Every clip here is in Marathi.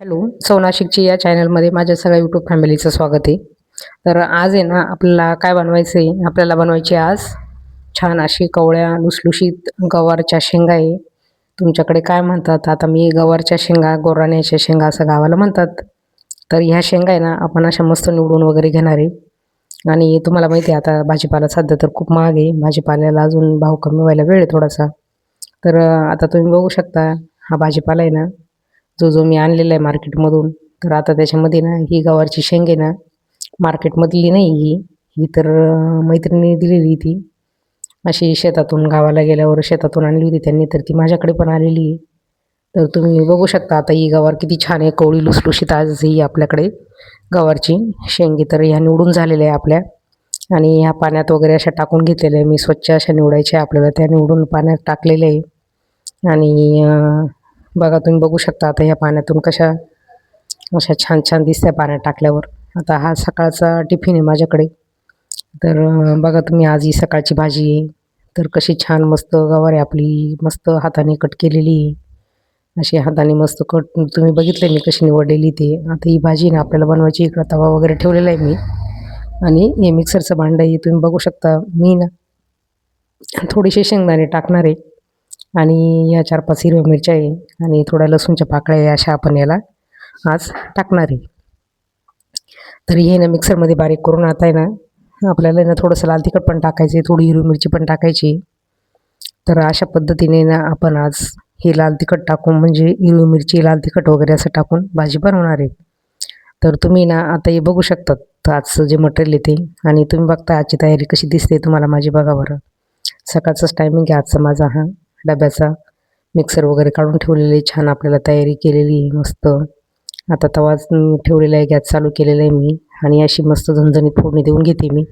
हॅलो सोनाशिकची या चॅनलमध्ये माझ्या सगळ्या यूट्यूब फॅमिलीचं स्वागत आहे. तर आज आहे ना आपल्याला काय बनवायचं आहे? आपल्याला बनवायची आज छान अशी कवळ्या लुसलुशीत गवारच्या शेंगा आहे. तुमच्याकडे काय म्हणतात? आता मी गवारच्या शेंगा गोराण्याच्या शेंगा असं गावाला म्हणतात. तर ह्या शेंगा आहे ना आपण अशा मस्त निवडून वगैरे घेणार आहे. आणि तुम्हाला माहिती आहे आता भाजीपाला सध्या तर खूप महाग आहे. भाजीपाल्याला अजून भाव कमी व्हायला वेळ आहे थोडासा. तर आता तुम्ही बघू शकता हा भाजीपाला आहे ना जो जो मी आणलेला आहे मार्केटमधून तर आता त्याच्यामध्ये ना ही गवारची शेंग आहे ना मार्केटमधली नाही ही. ही तर मैत्रिणी मैत्रिणीने दिलेली ती. अशी शेतातून गावाला गेल्यावर शेतातून आणली होती त्यांनी तर ती माझ्याकडे पण आलेली आहे. तर तुम्ही बघू शकता आता ही गवार किती छान आहे कवळी लुसलुशीत आज ही आपल्याकडे गवारची शेंगी तर ह्या निवडून झालेल्या आहे आपल्या. आणि ह्या पाण्यात वगैरे अशा टाकून घेतलेल्या आहे. मी स्वच्छ अशा निवडायच्या आपल्याला. त्या निवडून पाण्यात टाकलेल्या आहे. आणि बघा तुम्ही बघू शकता आता ह्या पाण्यातून कशा अशा छान छान दिसत्या पाण्यात टाकल्यावर. आता हा सकाळचा टिफिन आहे माझ्याकडे. तर बघा तुम्ही आज ही सकाळची भाजी आहे. तर कशी छान मस्त गवार आहे आपली मस्त हाताने कट केलेली आहे. अशी हाताने मस्त कट तुम्ही बघितलं मी कशी निवडलेली ते. आता ही भाजी ना आपल्याला बनवायची इकडं तवा वगैरे ठेवलेला आहे मी. आणि हे मिक्सरचं भांडं आहे तुम्ही बघू शकता. मी ना थोडेसे शेंगदाणे टाकणार आहे. आणि या चार पाच हिरव्या मिरच्या आहे आणि थोड्या लसूणच्या पाकळ्या आहे अशा आपण याला आज टाकणार आहे. तर हे ना मिक्सरमध्ये बारीक करून आता आहे ना आपल्याला ना थोडंसं लाल तिखट पण टाकायचं आहे थोडी हिरवी मिरची पण टाकायची. तर अशा पद्धतीने ना आपण आज हे लाल तिखट टाकून म्हणजे हिरवी मिरची लाल तिखट वगैरे असं टाकून भाजी बनवणार आहे. तर तुम्ही ना आता हे बघू शकतात तर आजचं जे मटेरियल आहे ते. आणि तुम्ही बघता आजची तयारी कशी दिसते तुम्हाला माझी बघा बरं. सकाळचंच टायमिंग आहे आजचा माझा हा. डब्याचा मिक्सर वगैरे काढून ठेवलेले आहे छान आपल्याला तयारी केलेली आहे मस्त. आता तवाच ठेवलेला आहे गॅस चालू केलेला आहे मी. आणि अशी मस्त झणझणीत फोडणी देऊन घेते मी.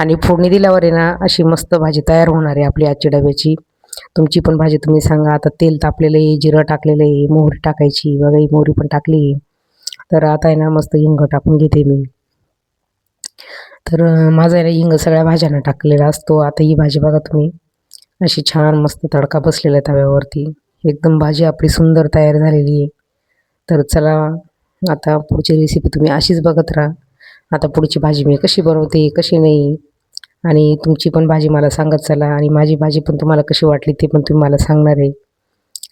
आणि फोडणी दिल्यावर आहे ना अशी मस्त भाजी तयार होणार आहे आपली आजची डब्याची. तुमची पण भाजी तुम्ही सांगा. आता तेल तापलेलं आहे जिरं टाकलेलं आहे मोहरी टाकायची बघा ही मोहरी पण टाकली आहे. तर आता आहे ना मस्त हिंग टाकून घेते मी. तर माझा आहे ना हिंग सगळ्या भाज्यांना टाकलेला असतो. आता ही भाजी बघा तुम्ही. अशी छान मस्त तडका बसलेला आहे तव्यावरती. एकदम भाजी आपली सुंदर तयार झालेली आहे. तर चला आता पुढची रेसिपी तुम्ही अशीच बघत राहा. आता पुढची भाजी मी कशी बनवते कशी नाही आणि तुमची पण भाजी मला सांगत चला. आणि माझी भाजी पण तुम्हाला कशी वाटली ते पण तुम्ही मला सांगणार आहे.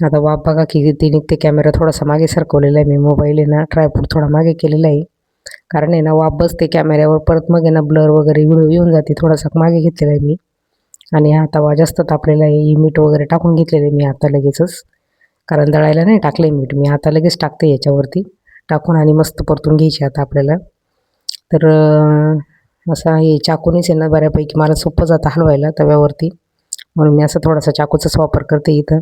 आता वाप बघा की ते निघते कॅमेरा थोडासा मागे सरकवलेला आहे. मी मोबाईल आहे ना ट्रायपूड थोडा मागे केलेला आहे. कारण आहे ना वाप बसते कॅमेऱ्यावर परत मग आहे ना ब्लर वगैरे व्हिडिओ येऊन जाते. थोडासा मागे घेतलेला आहे मी. आणि हा तवा जास्त तापलेला आहे. मीठ वगैरे टाकून घेतलेले मी आता लगेचच. कारण दळायला नाही टाकलं मीठ. मी आता लगेच टाकते याच्यावरती. टाकून आणि मस्त परतून घ्यायची आता आपल्याला. तर असा हे चाकूनेच आहे ना बऱ्यापैकी. मला सोपं जातं हलवायला तव्यावरती. म्हणून मी असं थोडासा चाकूचाच वापर करते इथं.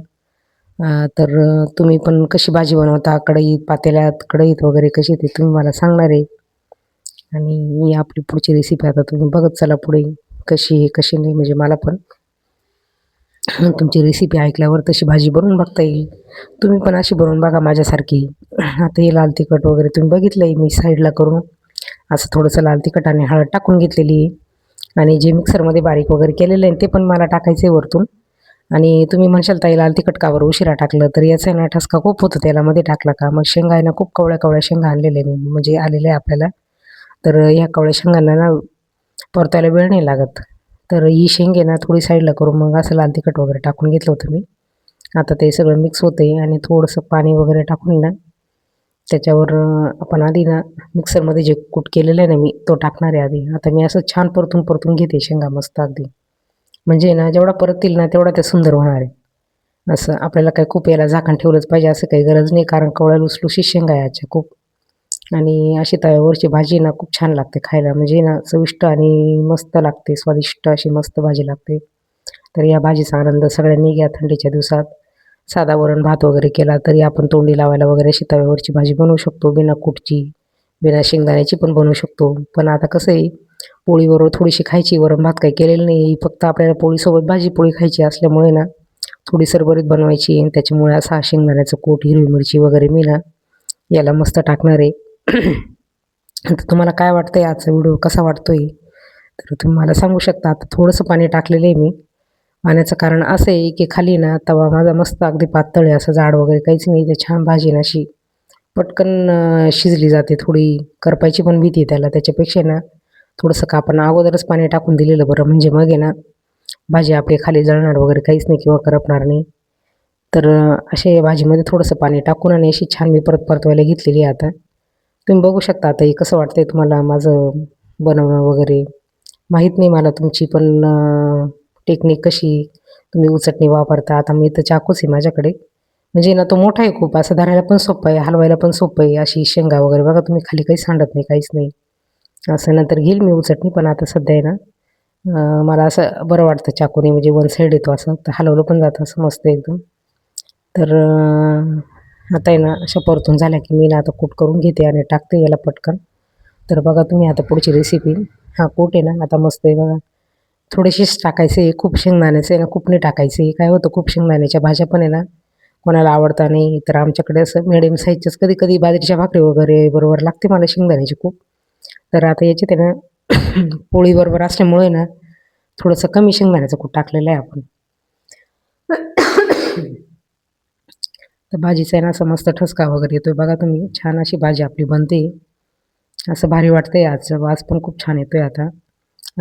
तर तुम्ही पण कशी भाजी बनवता? कढईत पातेल्यात कढईत वगैरे कशी ते तुम्ही मला सांगणार आहे. आणि ही आपली पुढची रेसिपी आता तुम्ही बघत चला पुढे. कशी आहे कशी नाही म्हणजे मला पण. तुमची रेसिपी ऐकल्यावर तशी भाजी बनवून बघता येईल. तुम्ही पण अशी बनवून बघा माझ्यासारखी. आता हे लाल तिखट वगैरे तुम्ही बघितलं आहे मी साईडला करून. असं थोडंसं लाल तिखट आणि हळद टाकून घेतलेली आहे. आणि जे मिक्सरमध्ये बारीक वगैरे केलेलं आहे ते पण मला टाकायचं आहे वरतून. आणि तुम्ही म्हणशाल ताई लाल तिखट कावर उशिरा टाकलं? तर याचा आहे ना ठसका खूप होतो मध्ये टाकला का? मग शेंगा आहे ना खूप कवळ्या कवळ्या शेंगा आणलेल्या आहे मी म्हणजे आलेल्या आहे आपल्याला. तर ह्या कवळ्या शेंगांना ना परतायला वेळ नाही लागत. तर ही शेंग आहे ना थोडी साईडला करून मग असं लाल तिखट वगैरे टाकून घेतलं होतं मी. आता ते सगळं मिक्स होतं आहे आणि थोडंसं पाणी वगैरे टाकून ना त्याच्यावर आपण आधी ना मिक्सरमध्ये जे कूट केलेलं आहे ना मी तो टाकणार आहे आधी. आता मी असं छान परतून परतून घेते शेंगा मस्त अगदी. म्हणजे ना जेवढा परतील ना तेवढा ते सुंदर होणार आहे. असं आपल्याला काही खूप याला झाकण ठेवलंच पाहिजे असं काही गरज नाही. कारण कवळ्या लुसलुशी शेंगा आहे याच्या खूप. आणि अशी तव्यावरची भाजी ना खूप छान लागते खायला. म्हणजे ना चविष्ट आणि मस्त लागते स्वादिष्ट अशी मस्त भाजी लागते. तर या भाजीचा आनंद सगळ्यांनी घ्या थंडीच्या दिवसात. साधा वरण भात वगैरे केला तरी आपण तोंडी लावायला वगैरे अशी तव्यावरची भाजी बनवू शकतो. बिना कुटची बिना शेंगदाण्याची पण बनवू शकतो. पण आता कसं आहे पोळीबरोबर थोडीशी खायची वरण भात काही केलेलं नाही. फक्त आपल्याला पोळीसोबत भाजी पोळी खायची असल्यामुळे ना थोडी सरबरीत बनवायची. आणि त्याच्यामुळे असा शेंगदाण्याचं कोट हिरवी मिरची वगैरे मी ना याला मस्त टाकणार आहे. आता तुम्हाला काय वाटतं आहे आजचा व्हिडिओ कसा वाटतो आहे तर तुम्ही मला सांगू शकता आता थोडंसं पाणी टाकलेलं आहे मी. पाण्याचं कारण असं आहे की खाली ना तवा माझा मस्त अगदी पातळ आहे असं जाड वगैरे काहीच नाही ते छान भाजी ना अशी. पटकन शिजली जाते थोडी करपायची पण भीती आहे त्याला त्याच्यापेक्षा ना थोडंसं का आपण अगोदरच पाणी टाकून दिलेलं बरं. म्हणजे मग आहे ना भाजी आपली खाली जळणार वगैरे काहीच नाही किंवा करपणार नाही. तर असे भाजीमध्ये थोडंसं पाणी टाकून आणि अशी छान मी परत परतवायला घेतलेली आहे आता. तुम्ही बघू शकता आता हे कसं वाटतंय तुम्हाला माझं बनवणं वगैरे. माहीत नाही मला तुमची पण टेक्निक कशी तुम्ही उचटणी वापरता. आता मी तर चाकूच आहे माझ्याकडे. म्हणजे ना तो मोठा आहे खूप असं धरायला पण सोपं आहे हलवायला पण सोपं आहे अशी शेंगा वगैरे बघा तुम्ही खाली काही सांडत नाही काहीच नाही. असं नंतर घेईल मी उचटणी पण आता सध्या आहे ना मला असं बरं वाटतं चाकूने म्हणजे वन साईड येतो असं तर हलवलं पण जातं असं मस्त एकदम. तर आता आहे ना अशा परतून झाल्या की मी ना आता कूट करून घेते आणि टाकते याला पटकन. तर बघा तुम्ही आता पुढची रेसिपी हा कूट आहे ना आता मस्त आहे बघा. थोडेसेच टाकायचे आहे खूप शेंगदाण्याचे आहे ना खूप नाही टाकायचे काय होतं खूप शेंगदाण्याच्या भाज्या पण आहे ना कोणाला आवडता नाही. तर आमच्याकडे असं मिडियम साईजच्याच कधी कधी बाजरीच्या भाकरी वगैरे बरोबर लागते मला शेंगदाण्याची खूप. तर आता याच्यात आहे ना पोळीबरोबर असल्यामुळे ना थोडंसं कमी शेंगदाण्याचं कूट टाकलेलं आहे आपण. तर भाजीचा आहे ना असं मस्त ठसका वगैरे येतो बघा तुम्ही छान अशी भाजी आपली बनते. असं भारी वाटतंय आज वास पण खूप छान येतोय आता.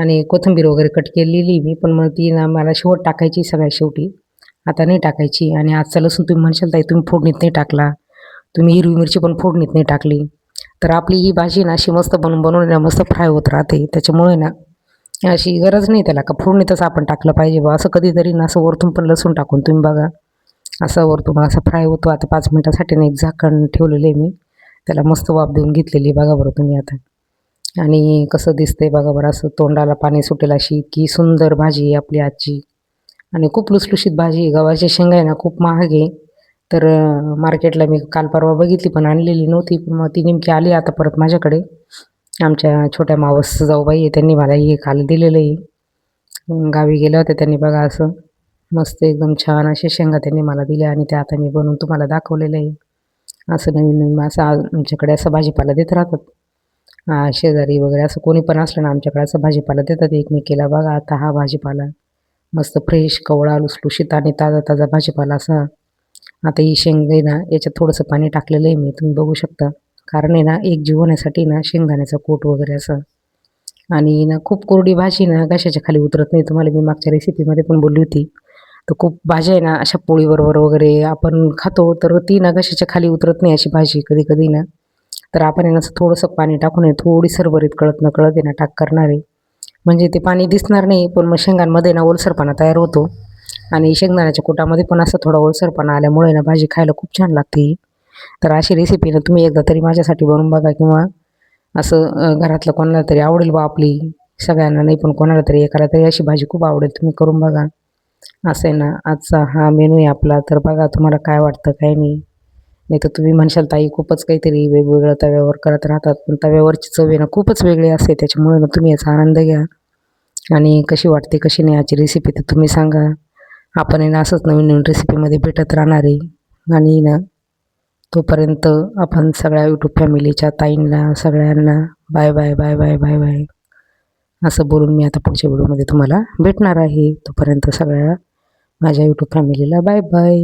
आणि कोथिंबीर वगैरे कट केलेली मी पण मग ती ना मला शेवट टाकायची सगळ्या शेवटी. आता नाही टाकायची. आणि आजचा लसूण तुम्ही म्हणशाल ताई तुम्ही फोडणीत नाही टाकला. तुम्ही हिरवी मिरची पण फोडणीत नाही टाकली. तर आपली ही भाजी ना अशी मस्त बनवून बनवून ना मस्त फ्राय होत राहते. त्याच्यामुळे ना अशी गरज नाही त्याला. का फोडणीतच आपण टाकलं पाहिजे बा. असं कधीतरी ना असं वरतून पण लसूण टाकून तुम्ही बघा. असं वरतून असं फ्राय होतो. आता पाच मिनटासाठी ना एक झाकण ठेवलेलं आहे मी. त्याला मस्त वाफ देऊन घेतलेली आहे बघा बरं तुम्ही आता. आणि कसं दिसतंय बघा बरं असं तोंडाला पाणी सुटेल अशी इतकी सुंदर भाजी आहे आपली आजची. आणि खूप लुसलुशीत भाजी आहे. गव्हाची शेंगा आहे ना खूप महाग आहे. तर मार्केटला मी काल परवा बघितली पण आणलेली नव्हती. पण मग ती नेमकी आली आता परत माझ्याकडे. आमच्या छोट्या मावस जाऊबाई आहे त्यांनी मला हे काल दिलेलं आहे. गावी गेल्या होत्या त्यांनी बघा असं. मस्त एकदम छान असे शेंगा त्यांनी मला दिल्या आणि त्या आता मी बनवून तुम्हाला दाखवलेलं आहे. असं नवीन नवीन असं आमच्याकडे असं भाजीपाला देत राहतात. शेजारी वगैरे असं कोणी पण असलं ना आमच्याकडे असं भाजीपाला देतात. एकमेकीला बघा आता हा भाजीपाला मस्त फ्रेश कवळा लुसलुशीत आणि ताजा ताजा भाजीपाला असा. आता ही शेंग आहे ना याच्यात थोडंसं पाणी टाकलेलं आहे मी तुम्ही बघू शकता. कारण आहे ना एक जीव होण्यासाठी ना शेंगदाण्याचा कोट वगैरे असं. आणि ना खूप कोरडी भाजी ना घशाच्या खाली उतरत नाही. तुम्हाला मी मागच्या रेसिपीमध्ये पण बोलली होती. तर खूप भाज्या आहे ना अशा पोळीबरोबर वगैरे आपण खातो तर ती ना कशाच्या खाली उतरत नाही अशी भाजी कधी कधी ना. तर आपण आहे ना असं थोडंसं पाणी टाकून आहे थोडी सरभरीत कळत न कळत आहे ना टाक करणार आहे. म्हणजे ते पाणी दिसणार नाही पण मग शेंगांमध्ये ना ओलसरपणा तयार होतो. आणि शेंगदाण्याच्या कुटामध्ये पण असं थोडा ओलसरपणा आल्यामुळे ना भाजी खायला खूप छान लागते. तर अशी रेसिपी ना तुम्ही एकदा तरी माझ्यासाठी बनवून बघा किंवा असं घरातलं कोणाला तरी आवडेल बा आपली सगळ्यांना नाही पण कोणाला तरी एकाला तरी अशी भाजी खूप आवडेल तुम्ही करून बघा. असं आहे ना आजचा हा मेनू आहे आपला. तर बघा तुम्हाला काय वाटतं काय नाही. नाही तर तुम्ही म्हणशाल ताई खूपच काहीतरी वेगवेगळं तव्यावर करत राहतात. पण तव्यावरची चव आहे ना खूपच वेगळी असते. त्याच्यामुळे ना तुम्ही याचा आनंद घ्या. आणि कशी वाटते कशी नाही याची रेसिपी तर तुम्ही सांगा. आपण आहे ना असंच नवीन नवीन रेसिपीमध्ये भेटत राहणार आहे. आणि ना तोपर्यंत आपण सगळ्या यूट्यूब फॅमिलीच्या ताईंना सगळ्यांना bye bye bye bye bye bye असं बोलून मी आता पुढच्या व्हिडिओमध्ये तुम्हाला भेटणार आहे. तोपर्यंत सगळ्या माझ्या यूट्यूब फॅमिलीला बाय बाय